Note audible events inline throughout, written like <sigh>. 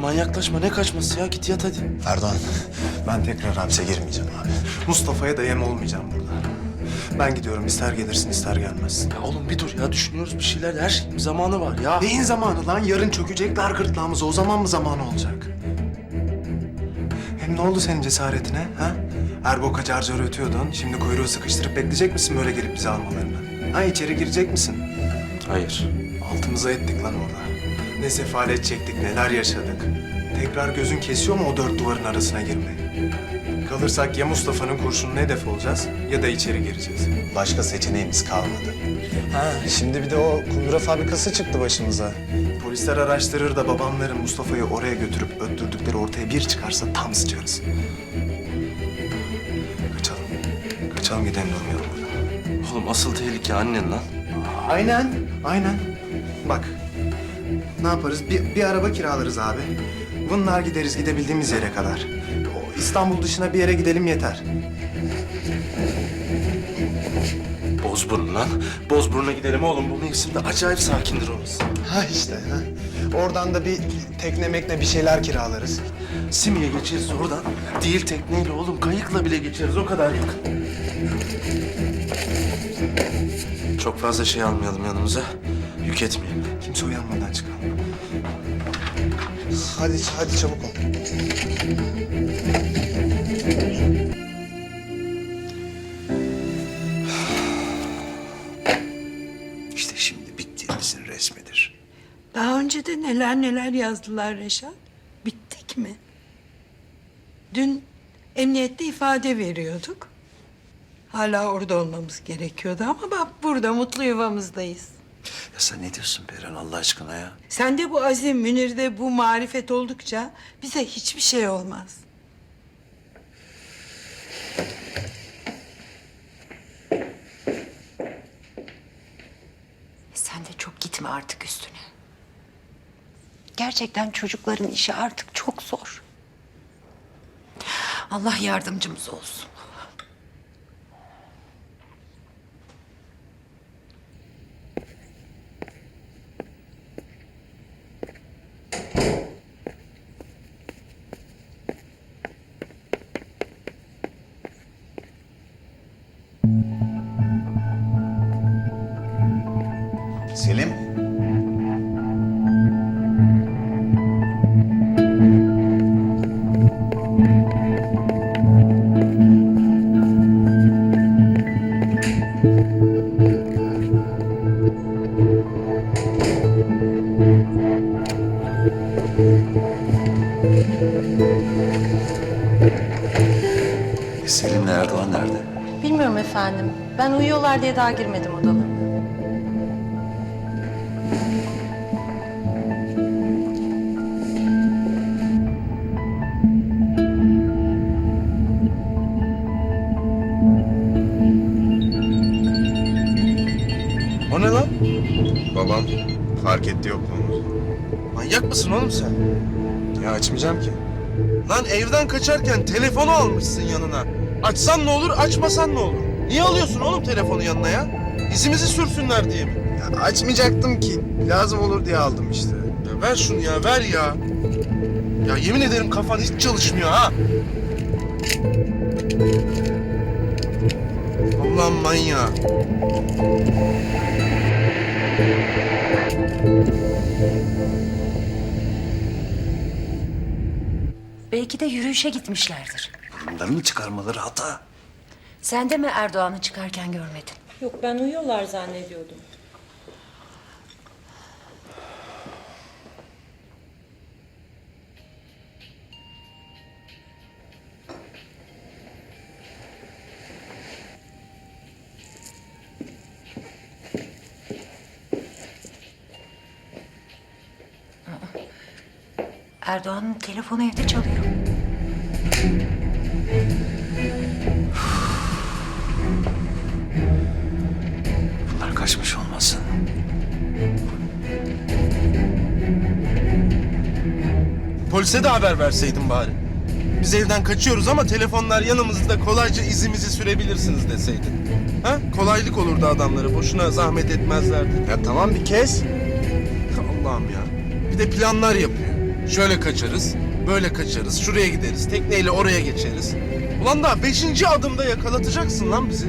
manyaklaşma ne kaçması ya git yat hadi. Erdoğan ben tekrar hapse girmeyeceğim abi. Mustafa'ya da yem olmayacağım burada. Ben gidiyorum ister gelirsin ister gelmezsin. Ya oğlum bir dur ya düşünüyoruz bir şeyler her şeyin bir zamanı var ya. Neyin zamanı lan? Yarın çökecekler gırtlağımıza. O zaman mı zamanı olacak? Hem ne oldu senin cesaretine? Ha? Erboka carcar ötüyordun. Şimdi kuyruğu sıkıştırıp bekleyecek misin böyle gelip bizi almalarını? Ha içeri girecek misin? Hayır. Altımıza ettik lan orada. Ne sefalet çektik, neler yaşadık. Tekrar gözün kesiyor mu o dört duvarın arasına girmeyi? Kalırsak ya Mustafa'nın kurşunun hedef olacağız ya da içeri gireceğiz. Başka seçeneğimiz kalmadı. Ha, şimdi bir de o kundura fabrikası çıktı başımıza. Polisler araştırır da babamların Mustafa'yı oraya götürüp öttürdükleri ortaya bir çıkarsa tam sıçarız. Kaçalım. Kaçalım gidelim durmayalım burada. Oğlum asıl tehlike annen lan. Aynen, aynen. Bak, ne yaparız? Bir, bir araba kiralarız abi. Bunlar gideriz gidebildiğimiz yere kadar. O İstanbul dışına bir yere gidelim yeter. Bozburun lan. Bozburun'a gidelim oğlum bu mevsimde acayip sakindir orası. Ha işte, ha. Oradan da bir tekne mekne bir şeyler kiralarız. Simye geçeriz oradan. Değil tekneyle oğlum kayıkla bile geçeriz o kadar yakın. Çok fazla şey almayalım yanımıza. Yük etmeyelim. Kimse uyanmadan çıkalım. Hadi, hadi çabuk ol. İşte şimdi bittiğimizin resmidir. Daha önce de neler neler yazdılar Reşat. Bittik mi? Dün emniyette ifade veriyorduk. Hala orada olmamız gerekiyordu ama bak burada mutlu yuvamızdayız. Ya sen ne diyorsun Beren Allah aşkına ya? Sende bu azim, Münir'de bu marifet oldukça bize hiçbir şey olmaz. Sen de çok gitme artık üstüne. Gerçekten çocukların işi artık çok zor. Allah yardımcımız olsun. Selim. Selim'le Erdoğan nerede? Bilmiyorum efendim. Ben uyuyorlar diye daha girmedim odalarına. Babam fark etti yokluğumuzu. Manyak mısın oğlum sen? Ya açmayacağım ki. Lan evden kaçarken telefonu almışsın yanına. Açsan ne olur, açmasan ne olur? Niye alıyorsun oğlum telefonu yanına ya? İzimizi sürsünler diye mi? Ya açmayacaktım ki. Lazım olur diye aldım işte. Ya ver şunu ya, ver ya. Ya yemin ederim kafan hiç çalışmıyor ha. Allah'ın manyağı. Belki de yürüyüşe gitmişlerdir. Burunlarını çıkarmaları hata. Sen de mi Erdoğan'ı çıkarken görmedin? Yok ben uyuyorlar zannediyordum. Erdoğan'ın telefonu evde çalıyor. Bunlar kaçmış olmasın. Polise de haber verseydin bari. Biz evden kaçıyoruz ama telefonlar yanımızda kolayca izimizi sürebilirsiniz deseydin. Ha? Kolaylık olurdu adamları. Boşuna zahmet etmezlerdi. Ya tamam bir kez. Allah'ım ya. Bir de planlar yapıyor. Şöyle kaçarız, böyle kaçarız, şuraya gideriz, tekneyle oraya geçeriz. Ulan daha beşinci adımda yakalatacaksın lan bizi.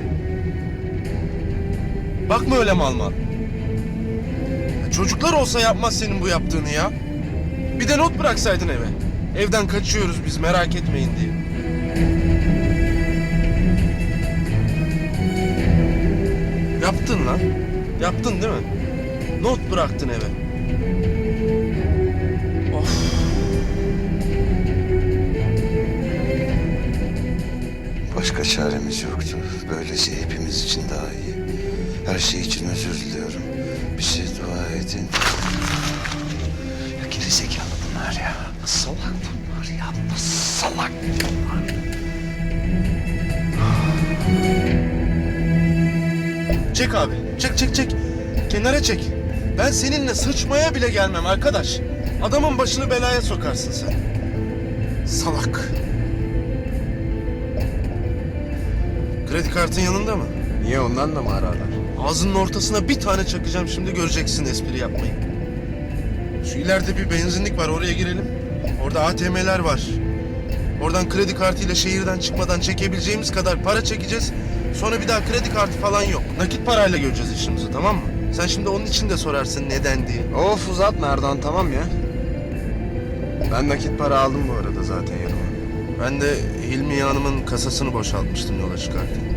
Bakma öyle mal mal. Çocuklar olsa yapmaz senin bu yaptığını ya. Bir de not bıraksaydın eve. Evden kaçıyoruz biz merak etmeyin diye. Yaptın lan. Yaptın değil mi? Not bıraktın eve. Başka çaremiz yoktu. Böylece hepimiz için daha iyi. Her şey için özür diliyorum. Bir şey dua edin. Ya gerizekalı bunlar ya. Salak bunlar ya. Salak bunlar. Çek abi. Çek çek çek. Kenara çek. Ben seninle sıçmaya bile gelmem arkadaş. Adamın başını belaya sokarsın sen. Salak. Kredi kartın yanında mı? Niye ondan da mı ararlar? Ağzının ortasına bir tane çakacağım şimdi göreceksin espri yapmayı. Şu ileride bir benzinlik var oraya girelim. Orada ATM'ler var. Oradan kredi kartıyla şehirden çıkmadan çekebileceğimiz kadar para çekeceğiz. Sonra bir daha kredi kartı falan yok. Nakit parayla göreceğiz işimizi tamam mı? Sen şimdi onun için de sorarsın neden diye. Of uzatma Erdoğan tamam ya. Ben nakit para aldım bu arada zaten yanıma. Ben de Hilmi Hanım'ın kasasını boşaltmıştım yola çıkarken.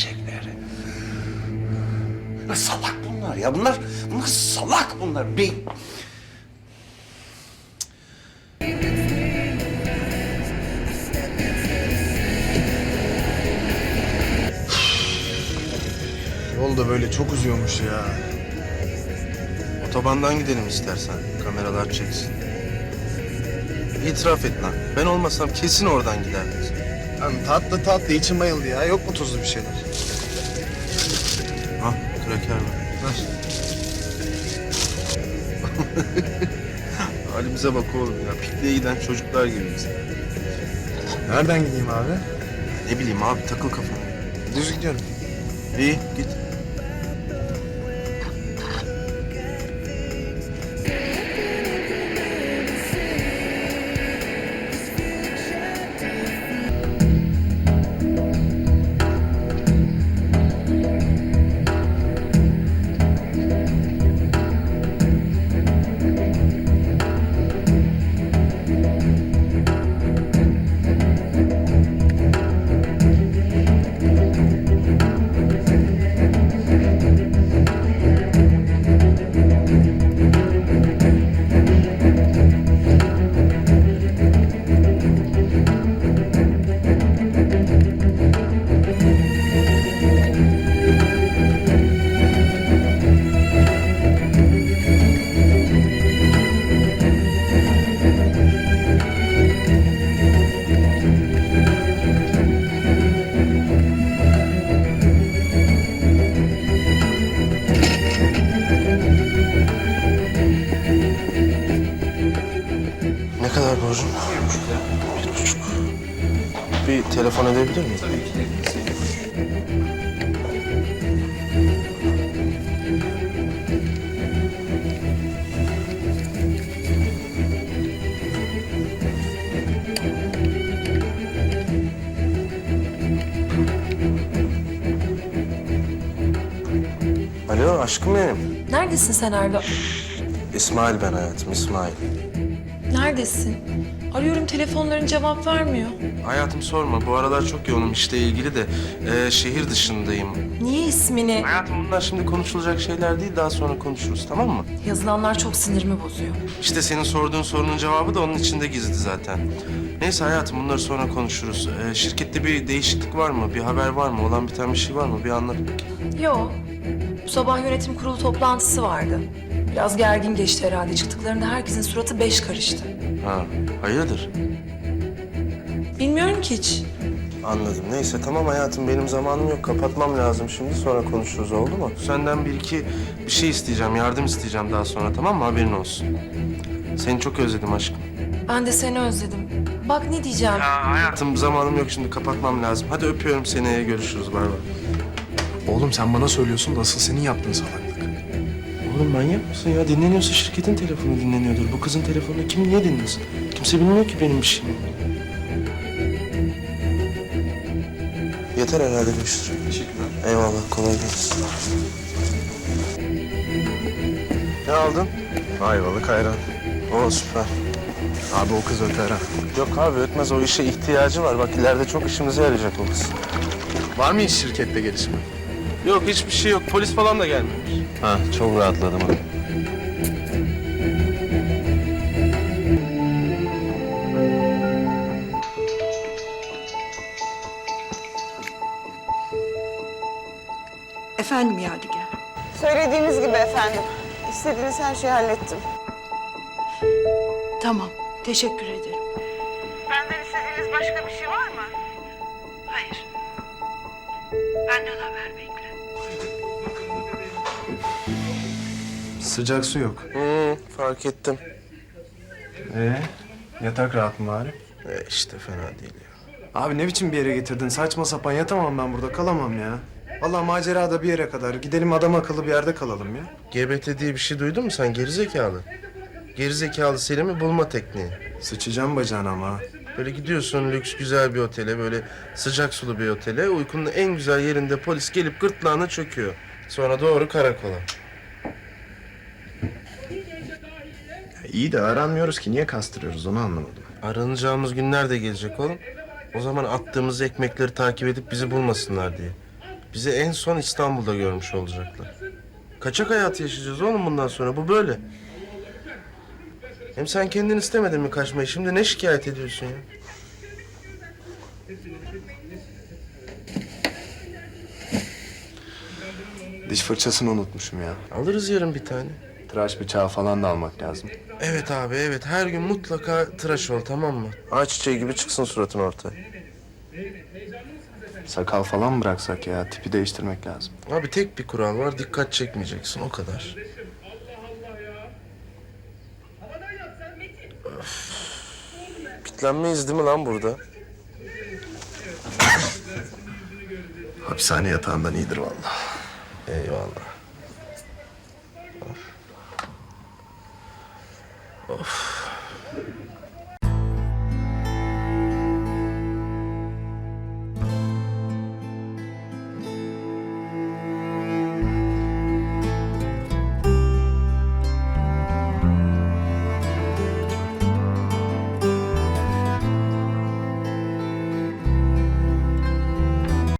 Eşekleri. Salak bunlar ya. Bunlar, bunlar salak bunlar. Bir... Yol da böyle çok uzuyormuş ya. Otobandan gidelim istersen. Kameralar çeksin. İtiraf et lan. Ben olmasam kesin oradan giderdin. Lan tatlı tatlı içim bayıldı ya. Yok mu tuzlu bir şeyler? Ha, kraker var. Ver. <laughs> Halimize bak oğlum ya. Pikniğe giden çocuklar gibiyiz. Nereden gideyim abi? Ne bileyim abi takıl kafana. Düz gidiyorum. İyi git. Borcum? Bir buçuk. Bir telefon edebilir miyim? Alo aşkım benim. Neredesin sen Erdoğan? İsmail ben hayatım İsmail. Neredesin? Arıyorum telefonların cevap vermiyor. Hayatım sorma. Bu aralar çok yoğunum işle ilgili de e, şehir dışındayım. Niye ismini? Hayatım bunlar şimdi konuşulacak şeyler değil. Daha sonra konuşuruz tamam mı? Yazılanlar çok sinirimi bozuyor. İşte senin sorduğun sorunun cevabı da onun içinde gizli zaten. Neyse hayatım bunları sonra konuşuruz. E, şirkette bir değişiklik var mı? Bir haber var mı? Olan biten bir şey var mı? Bir anlat bakayım. Yo. Bu sabah yönetim kurulu toplantısı vardı. Biraz gergin geçti herhalde. Çıktıklarında herkesin suratı beş karıştı. Ha, hayırdır? Bilmiyorum ki hiç. Anladım. Neyse tamam hayatım benim zamanım yok. Kapatmam lazım şimdi. Sonra konuşuruz oldu mu? Senden bir iki bir şey isteyeceğim. Yardım isteyeceğim daha sonra tamam mı? Haberin olsun. Seni çok özledim aşkım. Ben de seni özledim. Bak ne diyeceğim. Ya hayatım zamanım yok şimdi kapatmam lazım. Hadi öpüyorum seni. Görüşürüz. Bay bay. Oğlum sen bana söylüyorsun da asıl senin yaptığın salaklık. Oğlum manyak mısın ya? Dinleniyorsa şirketin telefonu dinleniyordur. Bu kızın telefonunu kim niye dinlesin? Kimse bilmiyor ki benim bir şeyim. Yeter herhalde görüşürüz. Teşekkürler. Eyvallah kolay gelsin. Ne aldın? Ayvalık ayran. Oo süper. Abi o kız öter ha. Yok abi ötmez o işe ihtiyacı var. Bak ileride çok işimize yarayacak o kız. Var mı hiç şirkette gelişme? Yok hiçbir şey yok. Polis falan da gelmemiş. Ha çok rahatladım abi. Efendim Yadigar. Söylediğiniz gibi efendim. İstediğiniz her şeyi hallettim. Tamam, teşekkür ederim. Benden istediğiniz başka bir şey var mı? Hayır. Benden haber bekle. Sıcak su yok. Hı, fark ettim. Ee, yatak rahat mı bari? E işte fena değil ya. Abi ne biçim bir yere getirdin? Saçma sapan yatamam ben burada kalamam ya. Vallahi macera da bir yere kadar. Gidelim adam akıllı bir yerde kalalım ya. GBT diye bir şey duydun mu sen gerizekalı? Gerizekalı Selim'i bulma tekniği. Sıçacağım bacağına ama. Böyle gidiyorsun lüks güzel bir otele, böyle sıcak sulu bir otele. Uykunun en güzel yerinde polis gelip gırtlağına çöküyor. Sonra doğru karakola. İyi de aranmıyoruz ki. Niye kastırıyoruz onu anlamadım. Aranacağımız günler de gelecek oğlum. O zaman attığımız ekmekleri takip edip bizi bulmasınlar diye. Bizi en son İstanbul'da görmüş olacaklar. Kaçak hayatı yaşayacağız oğlum bundan sonra. Bu böyle. Hem sen kendin istemedin mi kaçmayı? Şimdi ne şikayet ediyorsun ya? Diş fırçasını unutmuşum ya. Alırız yarın bir tane. Tıraş bıçağı falan da almak lazım. Evet abi evet. Her gün mutlaka tıraş ol tamam mı? Ağaç çiçeği gibi çıksın suratın ortaya. Sakal falan mı bıraksak ya? Tipi değiştirmek lazım. Abi tek bir kural var. Dikkat çekmeyeceksin. O kadar. Kitlenmeyiz değil mi lan burada? Hapishane yatağından iyidir vallahi. Eyvallah. Of.